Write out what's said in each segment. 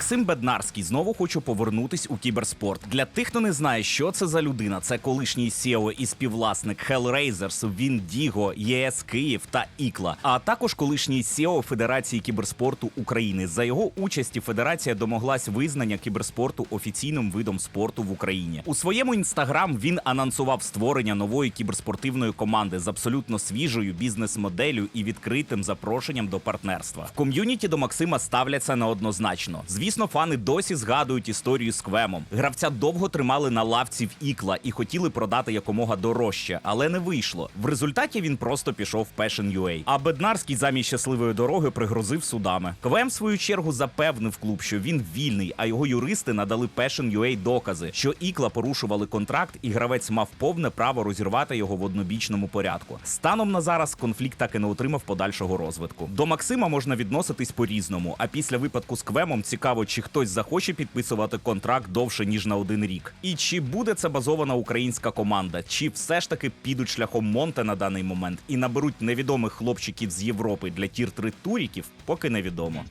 Максим Беднарський знову хочу повернутись у кіберспорт. Для тих, хто не знає, що це за людина, це колишній SEO і співвласник Hellraisers, Віндіго, ЄС Київ та Ікла, а також колишній SEO Федерації кіберспорту України. За його участі федерація домоглась визнання кіберспорту офіційним видом спорту в Україні. У своєму інстаграм він анонсував створення нової кіберспортивної команди з абсолютно свіжою бізнес-моделлю і відкритим запрошенням до партнерства. В ком'юніті до Максима ставляться неоднозначно. Звісно, фани досі згадують історію з Квемом. Гравця довго тримали на лавці в ікла і хотіли продати якомога дорожче, але не вийшло. В результаті він просто пішов в Passion UA. А Беднарський замість щасливої дороги пригрозив судами. Квем, в свою чергу, запевнив клуб, що він вільний, а його юристи надали Passion UA докази, що ікла порушували контракт, і гравець мав повне право розірвати його в однобічному порядку. Станом на зараз конфлікт так і не отримав подальшого розвитку. До Максима можна відноситись по-різному. А після випадку з Квемом цікаво, чи хтось захоче підписувати контракт довше ніж на один рік. І чи буде це базована українська команда, чи все ж таки підуть шляхом Монте на даний момент і наберуть невідомих хлопчиків з Європи для тір 3 туріків, поки невідомо.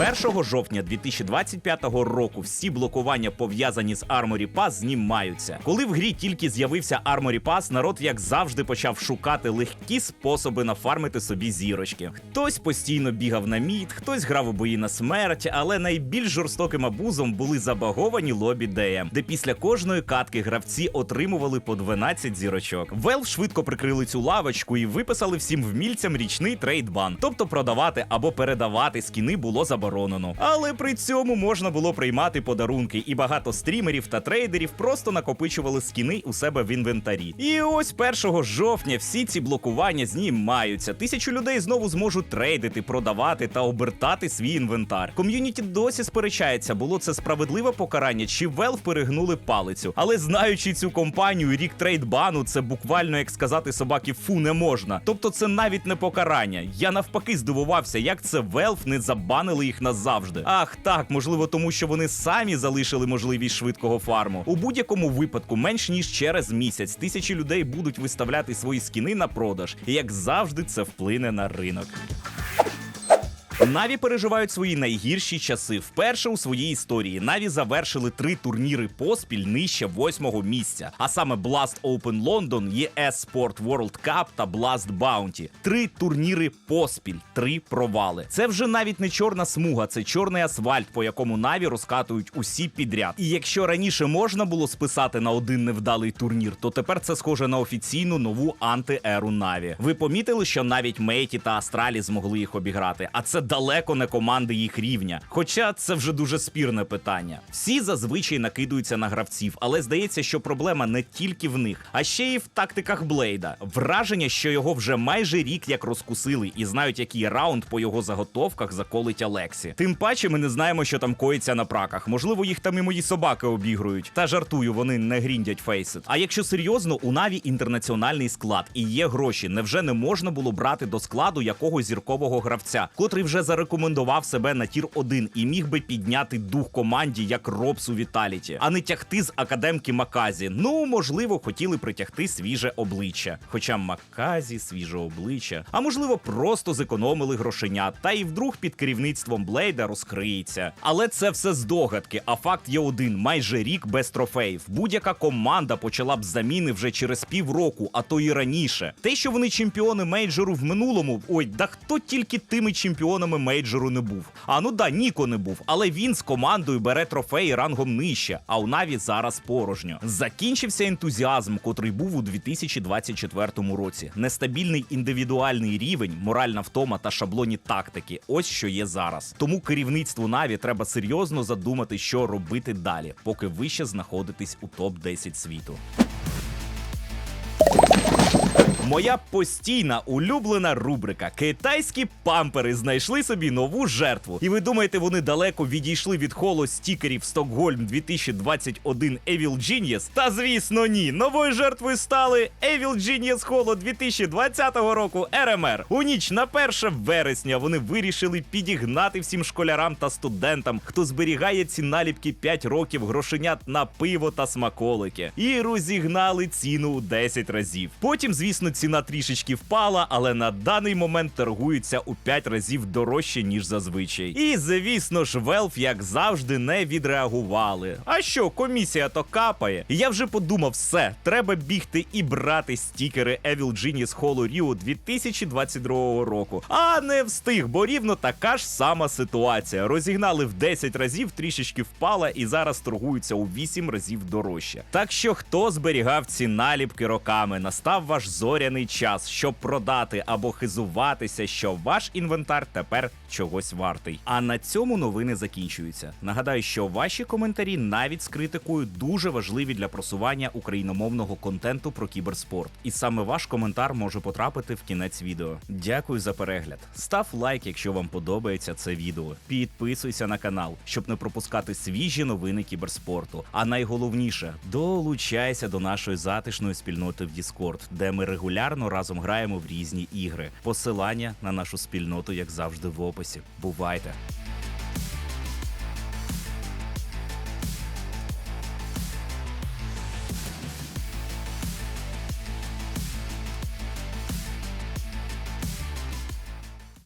1 жовтня 2025 року всі блокування пов'язані з Armory Pass знімаються. Коли в грі тільки з'явився Armory Pass, народ, як завжди, почав шукати легкі способи нафармити собі зірочки. Хтось постійно бігав на мід, хтось грав у бої на смерть, але найбільш жорстоким абузом були забаговані лобі ДМ, де після кожної катки гравці отримували по 12 зірочок. Valve швидко прикрили цю лавочку і виписали всім вмільцям річний трейдбан, тобто продавати або передавати скіни було заборонено. Але при цьому можна було приймати подарунки, і багато стрімерів та трейдерів просто накопичували скіни у себе в інвентарі. І ось 1 жовтня всі ці блокування знімаються. Тисячу людей знову зможуть трейдити, продавати та обертати свій інвентар. Ком'юніті досі сперечається, було це справедливе покарання, чи Valve перегнули палицю. Але знаючи цю компанію, рік трейдбану це буквально як сказати собаки фу не можна. Тобто це навіть не покарання. Я навпаки здивувався, як це Valve не забанили їх назавжди. Ах, так, можливо, тому що вони самі залишили можливість швидкого фарму. У будь-якому випадку, менш ніж через місяць, тисячі людей будуть виставляти свої скіни на продаж, і як завжди, це вплине на ринок. Наві переживають свої найгірші часи. Вперше у своїй історії Наві завершили три турніри поспіль нижче восьмого місця. А саме Blast Open London, ES Sport World Cup та Blast Bounty. Три турніри поспіль, три провали. Це вже навіть не чорна смуга, це чорний асфальт, по якому Наві розкатують усі підряд. І якщо раніше можна було списати на один невдалий турнір, то тепер це схоже на офіційну нову антиеру Наві. Ви помітили, що навіть Мейті та Астралі змогли їх обіграти, а це далеко не команди їх рівня. Хоча це вже дуже спірне питання. Всі зазвичай накидуються на гравців, але здається, що проблема не тільки в них, а ще й в тактиках Блейда. Враження, що його вже майже рік як розкусили і знають, який раунд по його заготовках заколить Алексі. Тим паче ми не знаємо, що там коїться на праках. Можливо, їх там і мої собаки обігрують. Та жартую, вони не гріндять фейсит. А якщо серйозно, у Наві інтернаціональний склад і є гроші. Невже не можна було брати до складу якогось зіркового гравця, котрий вже зарекомендував себе на тір 1 і міг би підняти дух команді як Робс у Віталіті, а не тягти з академки Маказі. Ну, можливо, хотіли притягти свіже обличчя. Хоча Маказі, свіже обличчя, а можливо, просто зекономили грошенят, та і вдруг під керівництвом Блейда розкриється. Але це все здогадки. А факт є один: майже рік без трофеїв. Будь-яка команда почала б заміни вже через півроку, а то і раніше. Те, що вони чемпіони мейджору в минулому, ой, да хто тільки тими чемпіонами мейджору не був. А ну да, Ніко не був, але він з командою бере трофеї рангом нижче. А у Наві зараз порожньо. Закінчився ентузіазм, котрий був у 2024 році. Нестабільний індивідуальний рівень, моральна втома та шаблоні тактики. Ось що є зараз. Тому керівництву Наві треба серйозно задумати, що робити далі, поки ви ще знаходитесь у топ 10 світу. Моя постійна улюблена рубрика Китайські пампери знайшли собі нову жертву. І ви думаєте, вони далеко відійшли від холо стікерів Стокгольм 2021 Evil Genius? Та звісно, ні. Новою жертвою стали Evil Genius Holo 2020 року РМР. У ніч на 1 вересня вони вирішили підігнати всім школярам та студентам, хто зберігає ці наліпки 5 років грошенят на пиво та смаколики. І розігнали ціну у 10 разів. Потім, звісно, ціна трішечки впала, але на даний момент торгуються у 5 разів дорожче, ніж зазвичай. І звісно ж, Valve, як завжди, не відреагували. А що, комісія то капає? Я вже подумав, все, треба бігти і брати стікери Evil Genius Holo Rio 2022 року. А не встиг, бо рівно така ж сама ситуація. Розігнали в 10 разів, трішечки впала і зараз торгуються у 8 разів дорожче. Так що хто зберігав ці наліпки роками, настав ваш зоряний час, щоб продати або хизуватися, що ваш інвентар тепер чогось вартий. А на цьому новини закінчуються. Нагадаю, що ваші коментарі навіть з критикою дуже важливі для просування україномовного контенту про кіберспорт. І саме ваш коментар може потрапити в кінець відео. Дякую за перегляд. Став лайк, якщо вам подобається це відео. Підписуйся на канал, щоб не пропускати свіжі новини кіберспорту. А найголовніше долучайся до нашої затишної спільноти в Discord, де ми регулярно разом граємо в різні ігри. Посилання на нашу спільноту, як завжди, в описі. Бувайте!